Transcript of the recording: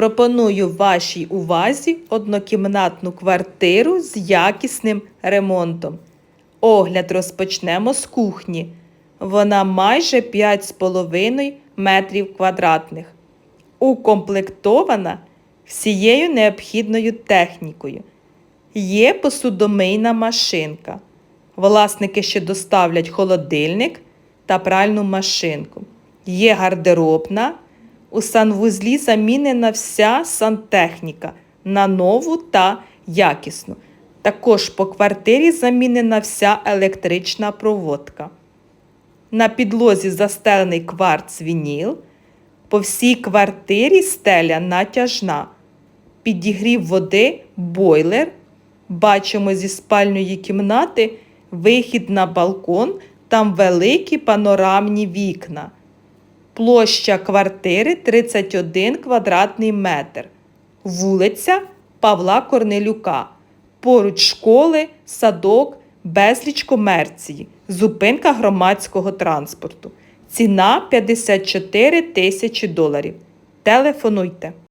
Пропоную вашій увазі однокімнатну квартиру з якісним ремонтом. Огляд розпочнемо з кухні. Вона майже 5,5 метрів квадратних. Укомплектована всією необхідною технікою. Є посудомийна машинка. Власники ще доставлять холодильник та пральну машинку. Є гардеробна. У санвузлі замінена вся сантехніка на нову та якісну. Також по квартирі замінена вся електрична проводка. На підлозі застелений кварц вініл. По всій квартирі стеля натяжна. Підігрів води бойлер. Бачимо зі спальної кімнати вихід на балкон, там великі панорамні вікна. Площа квартири 31 квадратний метр. Вулиця Павла Корнелюка. Поруч школи, садок, безліч комерції, зупинка громадського транспорту. Ціна 54 тисячі доларів. Телефонуйте.